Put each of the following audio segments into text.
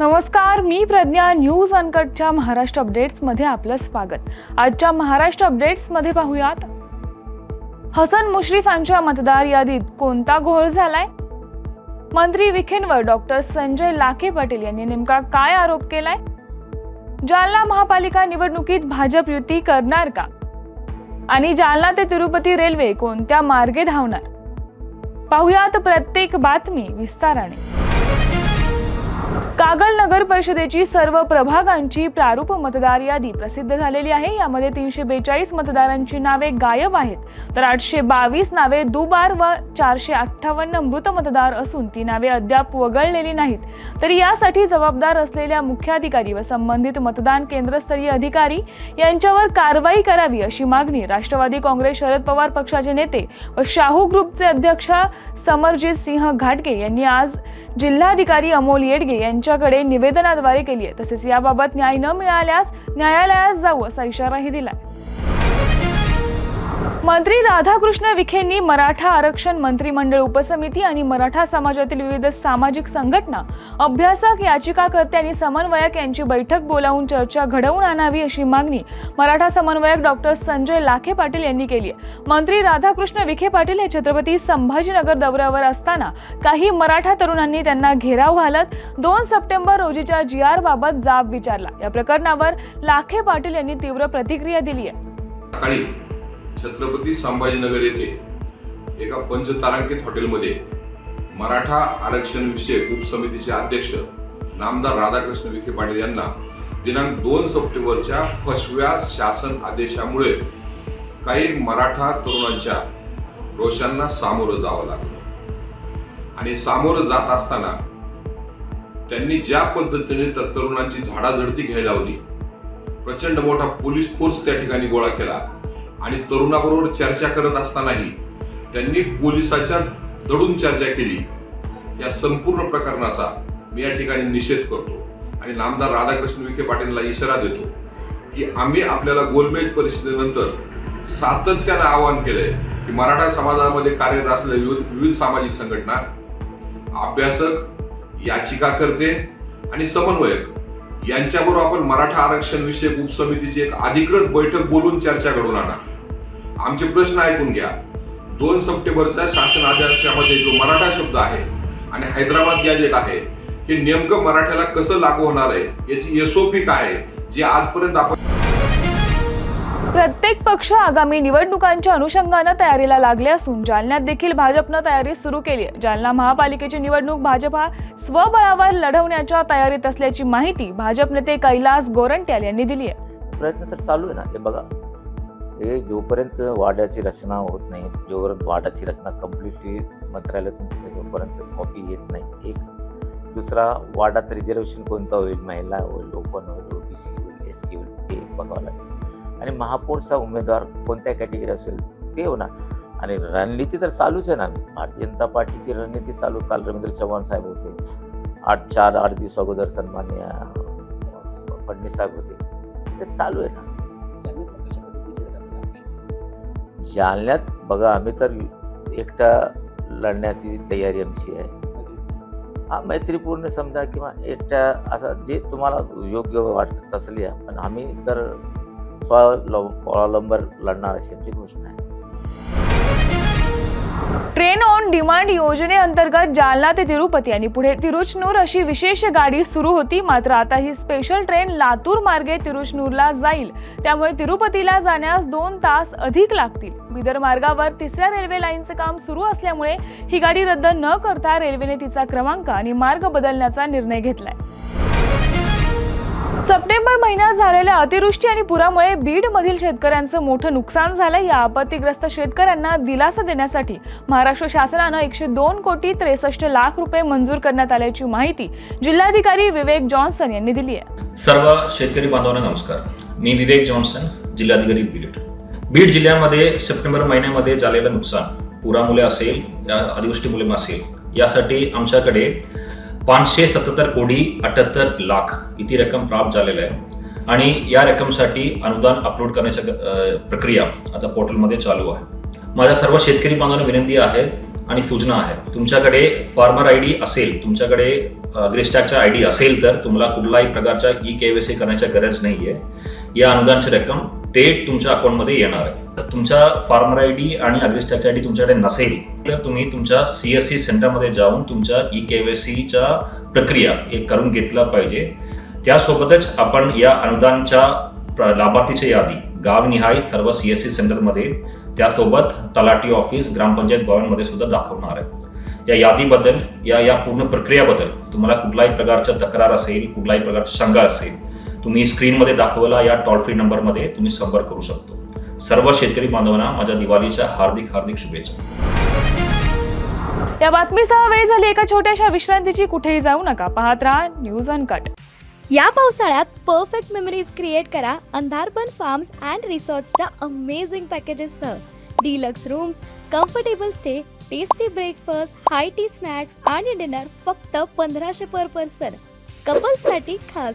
नमस्कार मी प्रज्ञा न्यूज अनकटच्या महाराष्ट्र अपडेट्समध्ये आपलं स्वागत. आजच्या महाराष्ट्र अपडेट्समध्ये पाहूयात. हसन मुश्रीफांच्या मतदार यादीत कोणता घोळ झालाय? मंत्री विखेंवर डॉक्टर संजय लाखे पाटील यांनी नेमका काय आरोप केलाय? जालना महापालिका निवडणुकीत भाजप युती करणार का? आणि जालना ते तिरुपती रेल्वे कोणत्या मार्गे धावणार? पाहुयात प्रत्येक बातमी विस्ताराने. कागल नगर परिषदेची सर्व प्रभागांची प्रारूप मतदार यादी प्रसिद्ध झालेली आहे. यामध्ये तीनशे बेचाळीस मतदारांची नावे गायब आहेत. तर आठशे बावीस नावे दुबार व चारशे अठ्ठावन्न मृत मतदार असून ती नावे अद्याप वगळलेली नाहीत. तर यासाठी जबाबदार असलेल्या मुख्याधिकारी व संबंधित मतदान केंद्रस्तरीय अधिकारी यांच्यावर कारवाई करावी अशी मागणी राष्ट्रवादी काँग्रेस शरद पवार पक्षाचे नेते व शाहू ग्रुपचे अध्यक्ष समरजित सिंह घाटगे यांनी आज जिल्हाधिकारी अमोल येडगे यांच्या यांच्याकडे निवेदनाद्वारे केली आहे. तसेच याबाबत न्याय न मिळाल्यास न्यायालयात जाऊ असा इशाराही दिला मंत्री राधाकृष्ण विखेंनी मराठा आरक्षण मंत्रिमंडळ उपसमिती आणि मराठा समाजातील विविध सामाजिक संघटना अभ्यासक याचिकाकर्ते आणि समन्वयक यांची बैठक बोलावून चर्चा घडवून आणावी अशी मागणी मराठा समन्वयक डॉक्टर संजय लाखे पाटील यांनी केली आहे. मंत्री राधाकृष्ण विखे पाटील हे छत्रपती संभाजीनगर दौऱ्यावर असताना काही मराठा तरुणांनी त्यांना घेराव घालत दोन सप्टेंबर रोजीच्या जी आर बाबत जाब विचारला. या प्रकरणावर लाखे पाटील यांनी तीव्र प्रतिक्रिया दिली आहे. छत्रपती संभाजीनगर येथे एका पंचतारांकित हॉटेलमध्ये मराठा आरक्षण विषयक उपसमितीचे अध्यक्ष नामदार राधाकृष्ण विखे पाटील यांना दिनांक दोन सप्टेंबरच्या फसव्या शासन आदेशामुळे काही मराठा तरुणांच्या रोषांना सामोरं जावं लागलं. आणि सामोरं जात असताना त्यांनी ज्या पद्धतीने त्या तरुणांची झाडाझडती घ्यायला लावली प्रचंड मोठा पोलीस फोर्स त्या ठिकाणी गोळा केला आणि तरुणाबरोबर चर्चा करत असतानाही त्यांनी पोलिसाच्या दडून चर्चा केली. या संपूर्ण प्रकरणाचा मी या ठिकाणी निषेध करतो आणि नामदार राधाकृष्ण विखे पाटीलला इशारा देतो की आम्ही आपल्याला गोलमेज परिषदेनंतर सातत्यानं आवाहन केलंय की मराठा समाजामध्ये कार्यरत असलेल्या विविध विविध सामाजिक संघटना अभ्यासक याचिकाकर्ते आणि समन्वयक यांच्याबरोबर आपण मराठा आरक्षण विषयक उपसमितीची एक अधिकृत बैठक बोलून चर्चा घडून आणा. आमचे प्रश्न ऐकून घ्या. दोन सप्टेंबरच्या शासन आदेशामध्ये जो मराठा शब्द आहे आणि हैदराबाद गॅजेट आहे हे नेमकं मराठ्याला कसं लागू होणार आहे याची एसओपी काय आहे जे आजपर्यंत आपण प्रत्येक पक्ष आगामी निवडणुकांच्या अनुषंगानं तयारीला लागले असून जालन्यात देखील भाजपनं तयारी सुरू केली आहे. जालना महापालिकेची निवडणूक भाजप हा स्वबळावर लढवण्याच्या तयारीत असल्याची माहिती भाजप नेते कैलास गोरंट्याल यांनी दिली आहे. प्रयत्न तर चालू आहे ना हे बघा. हे जोपर्यंत वाड्याची रचना होत नाही जोपर्यंत वाड्याची रचना कम्प्लिटली मंत्रालयातून तिच्या जोपर्यंत कॉपी येत नाही. एक दुसरा वाड्यात रिझर्वेशन कोणता होईल? महिला होईल ओपन होईल ओबीसी होईल एस सी होईल ते बघावं लागेल. आणि महापौरचा उमेदवार कोणत्या कॅटेगरी असेल? ते होणार. आणि रणनीती तर चालूच आहे ना. भारतीय जनता पार्टीची रणनीती चालू काल रवींद्र चव्हाण साहेब होते. आठ चार आठ दिवस अगोदर सन्मान्य अं, फडणवीस साहेब होते. ते चालू आहे ना. जालन्यात बघा आम्ही तर एकटा लढण्याची तयारी आमची आहे. हा मैत्रीपूर्ण समजा किंवा एकट्या असा जे तुम्हाला योग्य वाटत असली आहे पण आम्ही तर स्वावलंबर लढणार अशी आमची घोषणा आहे. ट्रेन ऑन डिमांड योजनेअंतर्गत जालना ते तिरुपती आणि पुढे तिरुचनूर अशी विशेष गाडी सुरू होती. मात्र आता ही स्पेशल ट्रेन लातूर मार्गे तिरुचनूरला जाईल. त्यामुळे तिरुपतीला जाण्यास दोन तास अधिक लागतील. बिदर मार्गावर तिसऱ्या रेल्वे लाईनचं काम सुरू असल्यामुळे ही गाडी रद्द न करता रेल्वेने तिचा क्रमांक आणि मार्ग बदलण्याचा निर्णय घेतलाय. सप्टेंबर महिन्यात झालेल्या अतिवृष्टी आणि पुरामुळे बीड मधील शेतकऱ्यांचं मोठं नुकसान झालं या आपत्तीग्रस्त शेतकऱ्यांना दिलासा देण्यासाठी महाराष्ट्र शासनानं एकशे दोन कोटी त्रेसष्ट लाख रुपये मंजूर करण्यात आल्याची माहिती जिल्हाधिकारी विवेक जॉन्सन यांनी दिली आहे. सर्व शेतकरी बांधवांना नमस्कार. मी विवेक जॉन्सन जिल्हाधिकारी बीड. बीड जिल्ह्यामध्ये सप्टेंबर महिन्यामध्ये झालेलं नुकसान पुरामुळे असेल या अतिवृष्टीमुळे असेल यासाठी आमच्याकडे पाचशे सत्याहत्तर कोटी अठ्याहत्तर लाख इतकी रक्कम प्राप्त झालेलं आहे. आणि या रक्कमसाठी अनुदान अपलोड करण्याच्या प्रक्रिया आता पोर्टलमध्ये चालू आहे. माझ्या सर्व शेतकरी बांधवांना विनंती आहे आणि सूचना आहे. तुमच्याकडे फार्मर आय डी असेल तुमच्याकडे अग्रिस्टॅकचा आय डी असेल तर तुम्हाला कुठलाही प्रकारच्या ई के सी करण्याची गरज नाही आहे या अनुदानची रक्कम ते तुमच्या अकाउंटमध्ये येणार आहे. तर तुमच्या फार्मर आय डी आणि अग्रिस्टॅकचा आय डी तुमच्याकडे नसेल तर तुम्ही तुमच्या सी एस सी सेंटरमध्ये जाऊन तुमच्या ई के वाय सीच्या प्रक्रिया हे करून घेतला पाहिजे. त्यासोबतच आपण या अनुदानच्या लाभार्थीची यादी गावनिहाय सर्व सी एस सी सेंटरमध्ये त्यासोबत तलाठी ऑफिस ग्रामपंचायत भवनमध्ये सुद्धा दाखवणार आहे. या यादीबद्दल या या पूर्ण प्रक्रियाबद्दल तुम्हाला कुठलाही प्रकारच्या तक्रार असेल कुठलाही प्रकारचा शंका असेल तुम्ही स्क्रीनमध्ये दाखवला या टोल फ्री नंबरमध्ये तुम्ही संपर्क करू शकतो. सर्व शेतकरी बांधवांना माझ्या दिवाळीच्या हार्दिक हार्दिक शुभेच्छा. या बातमीसह वेळ झाली एका छोट्याशा विश्रांतीची. कुठेही जाऊ नका. पाहत राहा न्यूज अनकट या पावसाळ्यात परफेक्ट मेमरीज क्रिएट करा. अंधारपन फार्म्स अँड रिसॉर्ट्सच्या amazing पॅकेजेससह deluxe rooms comfortable stay tasty breakfast high tea snacks आणि डिनर फक्त पंधराशे पर पर्सन कपल्ससाठी खास.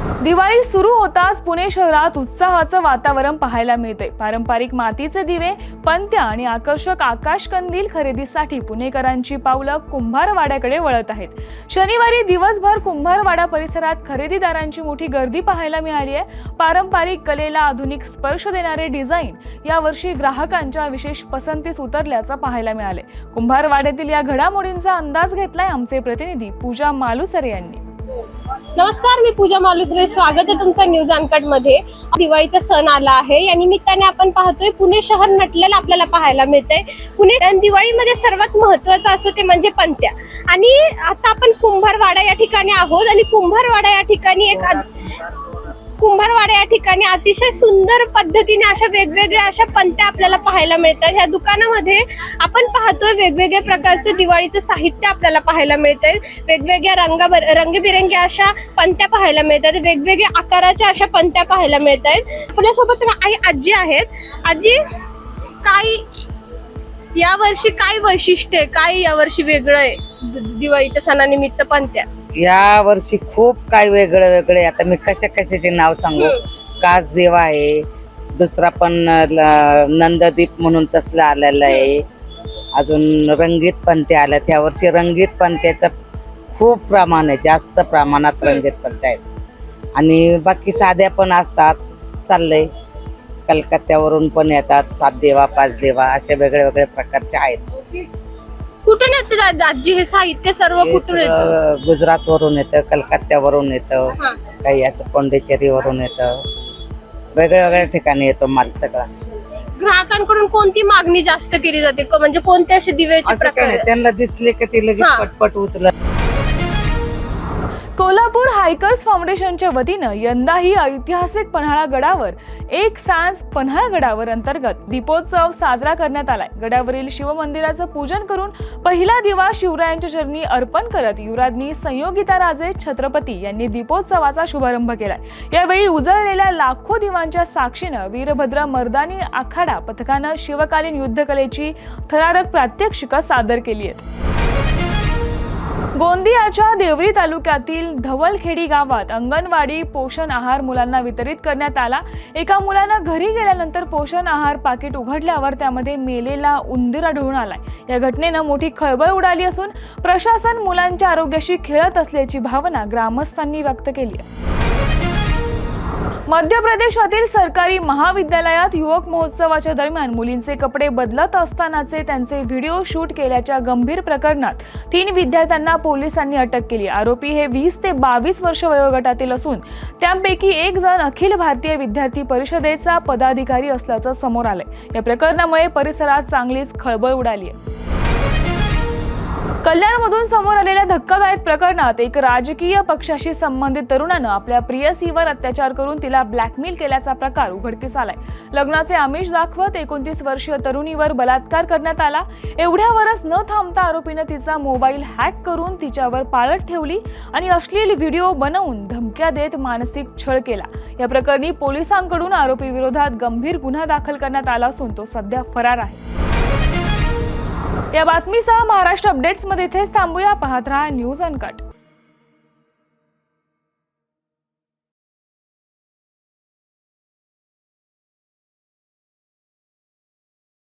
दिवाळी सुरू होताच पुणे शहरात उत्साहाचं वातावरण पाहायला मिळते पारंपरिक मातीचे दिवे पंत्या आणि आकर्षक आकाशकंदील खरेदीसाठी पुणेकरांची पावलं कुंभारवाड्याकडे वळत आहेत. शनिवारी दिवसभर कुंभारवाडा परिसरात खरेदीदारांची मोठी गर्दी पाहायला मिळाली आहे. पारंपरिक कलेला आधुनिक स्पर्श देणारे डिझाईन यावर्षी ग्राहकांच्या विशेष पसंतीस उतरल्याचं पाहायला मिळाले कुंभारवाड्यातील या घडामोडींचा अंदाज घेतलाय आमचे प्रतिनिधी पूजा मालुसरे यांनी. नमस्कार मी पूजा मालुसरे. स्वागत आहे तुमचं न्यूज अनकटमध्ये. दिवाळीचा सण आला आहे. या निमित्ताने आपण पाहतोय पुणे शहर नटलेलं आपल्याला पाहायला मिळतंय. पुणे दिवाळीमध्ये सर्वात महत्वाचं असं ते म्हणजे पंत्या. आणि आता आपण कुंभारवाडा या ठिकाणी आहोत आणि कुंभारवाडा या ठिकाणी एक कुंभारवाडा या ठिकाणी अतिशय सुंदर पद्धतीने अशा वेगवेगळ्या अशा पंत्या आपल्याला पाहायला मिळतात. ह्या दुकानामध्ये आपण पाहतोय वेगवेगळ्या प्रकारचं दिवाळीचं साहित्य आपल्याला पाहायला मिळतंय. वेगवेगळ्या रंगा रंगबिरंगी अशा पंत्या पाहायला मिळतात. वेगवेगळ्या आकाराच्या अशा पंत्या पाहायला मिळत आहेत आपल्यासोबत आई आजी आहेत. आजी काय या वर्षी काय वैशिष्ट्य आहे? काय यावर्षी वेगळं आहे? दिवाळीच्या सणानिमित्त पंत्या या वर्षी खूप काय वेगळं वेगळे आता मी कशा कशाचे नाव सांगू? कास देवा आहे. दुसरा पण नंददीप म्हणून तसलं आलेलं आहे. अजून रंगीत पंते आल्या. त्या वर्षी रंगीत पंत्याचं खूप प्रमाण आहे. जास्त प्रमाणात रंगीत पंत्या आहेत. आणि बाकी साध्या पण असतात. चाललंय. कलकत्त्यावरून पण येतात. सात देवा पाच देवा अशा वेगळ्या वेगळ्या प्रकारचे आहेत. कुठून येतं आजी हे साहित्य सर्व कुठून येतं सगळं गुजरातवरून येतं कलकत्त्यावरून येतं हा. काही असं पोंडेचेरीवरून येतं वेगळ्या वेगळ्या ठिकाणी येतो माल सगळा ग्राहकांकडून कोणती मागणी जास्त केली जाते क- म्हणजे कोणते असे दिव्याचे असं काही प्रकार नाही आहेत? त्यांना दिसले की ते लगेच हा. पटपट उचलत कोल्हापूर हायकर्स फाउंडेशनच्या वतीनं यंदाही ऐतिहासिक पन्हाळा गडावर एक सांज पन्हाळा गडावर अंतर्गत दीपोत्सव साजरा करण्यात आलाय. गडावरील शिवमंदिराचं पूजन करून पहिला दिवा शिवरायांच्या चरणी अर्पण करत युवराज्ञी संयोगिता राजे छत्रपती यांनी दीपोत्सवाचा शुभारंभ केलाय. यावेळी उजळलेल्या लाखो दिवांच्या साक्षीनं वीरभद्र मर्दानी आखाडा पथकानं शिवकालीन युद्धकलेची थरारक प्रात्यक्षिका सादर केली आहेत. गोंदियाच्या देवरी तालुक्यातील धवलखेडी गावात अंगणवाडी पोषण आहार मुलांना वितरित करण्यात आला. एका मुलानं घरी गेल्यानंतर पोषण आहार पाकिट उघडल्यावर त्यामध्ये मेलेला उंदीर आढळून आलाय. या घटनेनं मोठी खळबळ उडाली असून प्रशासन मुलांच्या आरोग्याशी खेळत असल्याची भावना ग्रामस्थांनी व्यक्त केली आहे. मध्य प्रदेशातील सरकारी महाविद्यालयात युवक महोत्सवाच्या दरम्यान मुलींचे कपडे बदलत असतानाचे त्यांचे व्हिडिओ शूट केल्याच्या गंभीर प्रकरणात तीन विद्यार्थ्यांना पोलिसांनी अटक केली. आरोपी हे वीस ते बावीस वर्ष वयोगटातील असून त्यांपैकी एक जण अखिल भारतीय विद्यार्थी परिषदेचा पदाधिकारी असल्याचं समोर आलंय. या प्रकरणामुळे परिसरात चांगलीच खळबळ उडाली आहे. कल्याणमधून समोर आलेल्या धक्कादायक प्रकरणात एक राजकीय पक्षाशी संबंधित तरुणानं आपल्या प्रियसीवर अत्याचार करून तिला ब्लॅकमेल केल्याचा प्रकार उघडकीस आलाय. लग्नाचे आमिष दाखवत एकोणतीस वर्षीय तरुणीवर बलात्कार करण्यात आला. एवढ्यावरच न थांबता आरोपीनं तिचा मोबाईल हॅक करून तिच्यावर पाळत ठेवली आणि अश्लील व्हिडिओ बनवून धमक्या देत मानसिक छळ केला. या प्रकरणी पोलिसांकडून आरोपी विरोधात गंभीर गुन्हा दाखल करण्यात आला असून तो सध्या फरार आहे. या बातमीसह महाराष्ट्र अपडेट्समध्ये इथेच थांबूया. पाहत राहा न्यूज अनकट.